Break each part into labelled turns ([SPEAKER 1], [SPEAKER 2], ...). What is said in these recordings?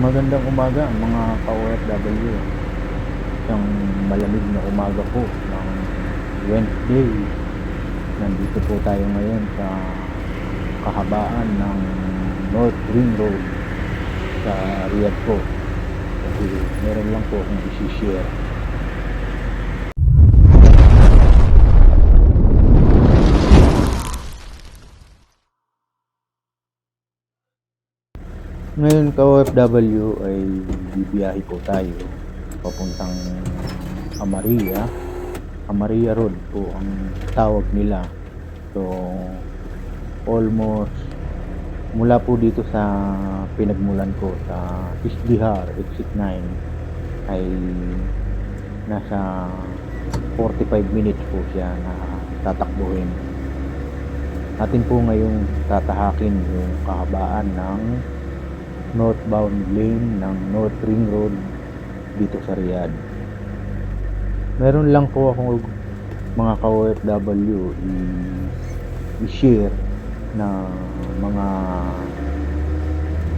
[SPEAKER 1] Magandang umaga mga ka-OFW. Isang malamig na umaga po ng Wednesday. Nandito po tayo ngayon sa kahabaan ng North Ring Road sa Riyadh po. Kasi meron lang po akong isi-share. Ngayon ka OFW ay bibiyahe po tayo papuntang Amaria. Amaria Road po ang tawag nila. So almost mula po dito sa pinagmulan ko sa Isdihar exit 9 ay nasa 45 minutes po siya na tatakbuhin. Atin po ngayong tatahakin yung kahabaan ng northbound lane ng North Ring Road dito sa Riyadh. Meron lang po ako mga ka-OFW i-share na mga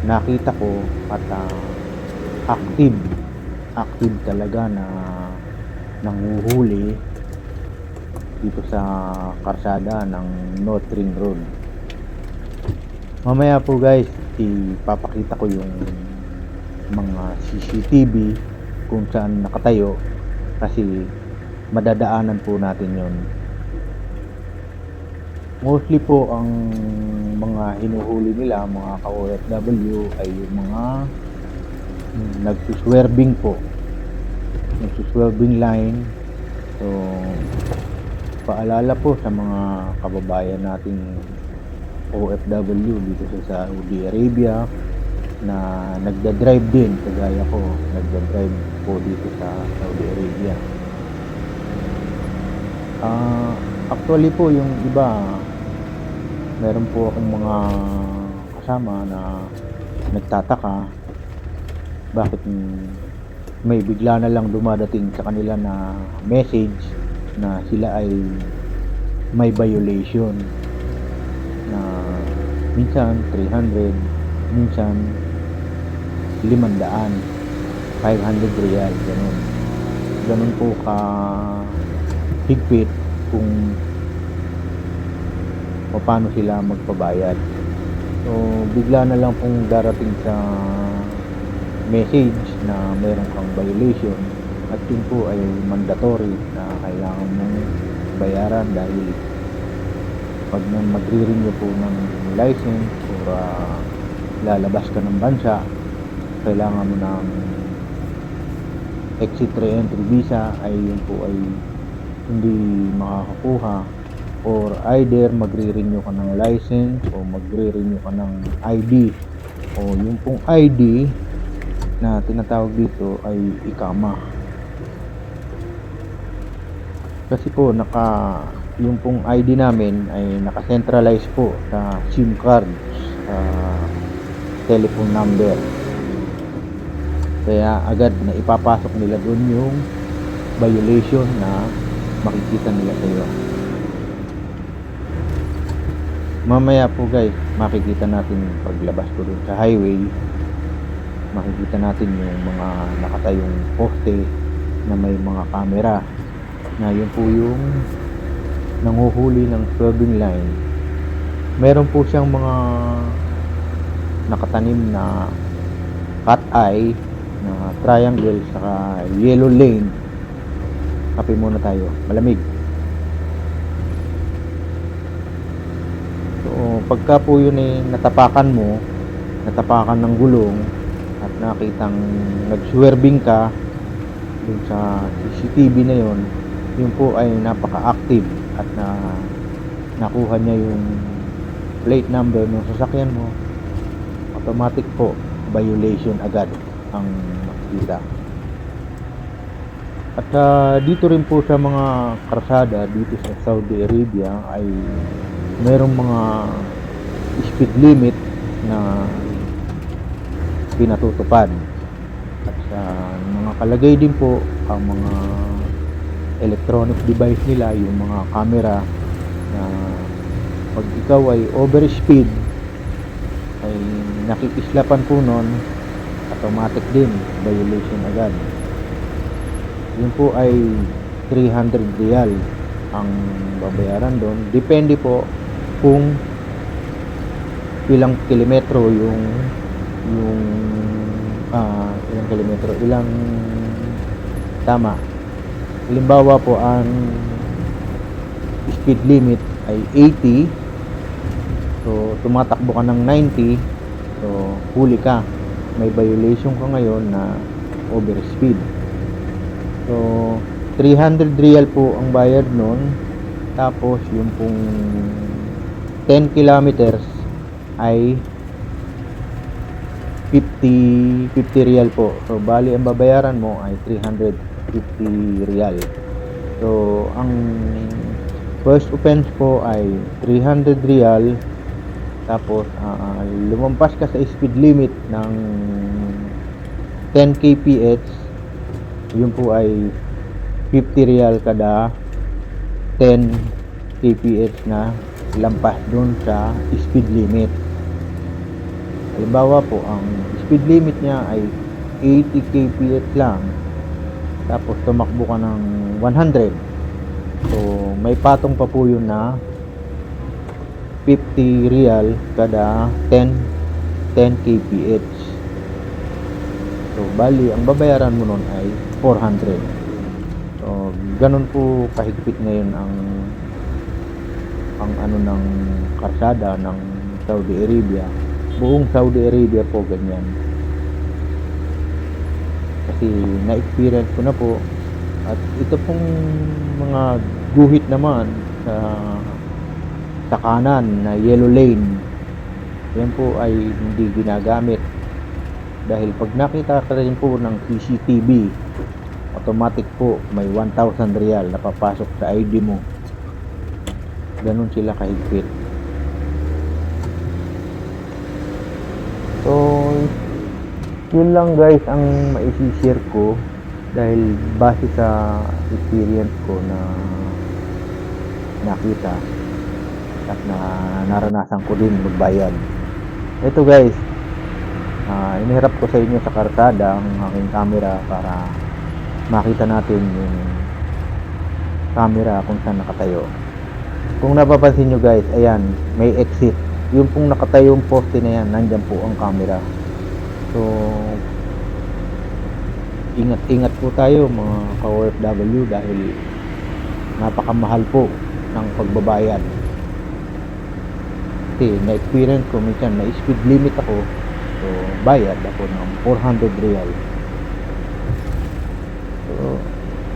[SPEAKER 1] nakita ko at ah, active active talaga na nanguhuli dito sa karsada ng North Ring Road. Mamaya po guys, ipapakita ko yung mga CCTV kung saan nakatayo kasi madadaanan po natin yon. Mostly po ang mga hinuhuli nila, mga ka-OFW ay yung mga mm, nagsuswerving po. Nagsuswerving line. So, paalala po sa mga kababayan nating OFW dito sa Saudi Arabia na nagda-drive din kagaya ko nagda-drive po dito sa Saudi Arabia. Ah, actually po yung iba meron po akong mga kasama na nagtataka bakit may bigla na lang dumadating sa kanila na message na sila ay may violation na minsan 300 minsan 500 500 real ganun. Ganun po ka higpit kung paano sila magpabayad. So bigla na lang pong darating sa message na meron kang violation at yun po ay mandatory na kailangan mong bayaran dahil pag magre-renew po ng license or ah, lalabas ka ng bansa kailangan mo ng exit re-entry visa ay yun po ay hindi makakakuha. Or either magre-renew ka ng license o magre-renew ka ng ID o yung pong ID na tinatawag dito ay ikama. Kasi po naka yung pong ID namin ay naka-centralize po sa SIM card sa telephone number. Kaya agad na ipapasok nila doon yung violation na makikita nila sa iyo mamaya po guys makikita natin paglabas ko doon sa highway. Makikita natin yung mga nakatayong poste na may mga camera na yun po yung nanguhuli ng swerving line meron po siyang mga nakatanim na cat eye na triangle saka yellow lane. Kape muna tayo malamig. So pagka po yun ay natapakan mo natapakan ng gulong at nakitang nagswerving ka dun sa CCTV na yon yun po ay napaka-active at na nakuha niya yung plate number ng sasakyan mo automatic po violation agad ang makikita at ah, dito rin po sa mga karsada dito sa Saudi Arabia ay merong mga speed limit na pinatutupad. At sa mga kalagay din po ang mga electronic device nila yung mga camera na pag ikaw ay overspeed ay nakikislapan po nun at automatic din, violation agad. Yun po ay 300 real ang babayaran doon. Depende po kung ilang kilometro yung yung ah ilang kilometro, ilang tama. Halimbawa po ang speed limit ay 80 so tumatakbo ka ng 90 so huli ka. May violation ka ngayon na overspeed so 300 real po ang bayad nun. Tapos yung pong 10 kilometers ay 50 50 real po. So bali ang babayaran mo ay 350 real. So ang first offense po ay 300 real. Tapos ah, lumampas ka sa speed limit ng 10 kph. Yun po ay 50 real kada 10 kph na lampas dun sa speed limit. Halimbawa po ang speed limit niya ay 80 kph lang tapos tumakbo ka ng 100 so may patong pa po yun na 50 real kada 10 10 kph so bali ang babayaran mo nun ay 400 so ganun po kahigpit ngayon ang ang ano ng karsada ng Saudi Arabia. Buong Saudi Arabia po ganyan kasi na-experience ko na po. At ito pong mga guhit naman sa sa kanan na yellow lane yan po ay hindi ginagamit. Dahil pag nakita ka rin po ng CCTV automatic po may 1,000 real na papasok sa ID mo. Ganun sila kahigpit so yun lang guys ang maisishare ko dahil base sa experience ko na nakita at na naranasan ko din magbayad. Ito guys ah inihirap ko sa inyo sa kartada ang aking camera para makita natin yung camera kung saan nakatayo. Kung napapansin nyo guys ayan may exit. Yung pong nakatayo yung poste na yan nandyan po ang camera so ingat-ingat po tayo mga ka-OFW dahil napakamahal po ng pagbabayad. Kasi na-experience ko minsan na speed limit ako so bayad ako ng 400 real. So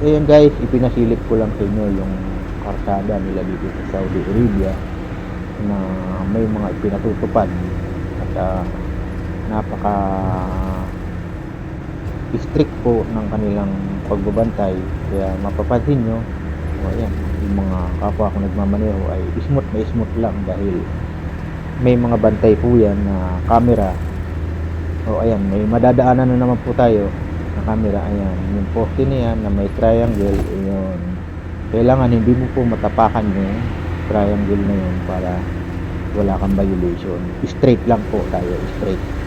[SPEAKER 1] ayun guys ipinasilip ko lang sa inyo yung karsada nila dito sa Saudi Arabia na may mga ipinatutupad at ah, napaka strict po ng kanilang pagbabantay. Kaya mapapansin nyo o ayan, yung mga kapwa ko nagmamaneho ay smooth na smooth lang dahil may mga bantay po yan na camera. O ayan may madadaanan na naman po tayo na camera. Ayan yung poste na yan na may triangle yun kailangan hindi mo po matapakan yung triangle na yun para wala kang violation. Straight lang po tayo straight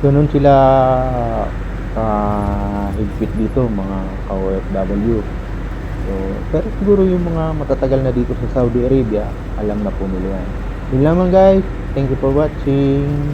[SPEAKER 1] ganun sila uh, higpit dito mga ka-OFW so, pero siguro yung mga matatagal na dito sa Saudi Arabia alam na po nila yan. Yun lamang guys. Thank you for watching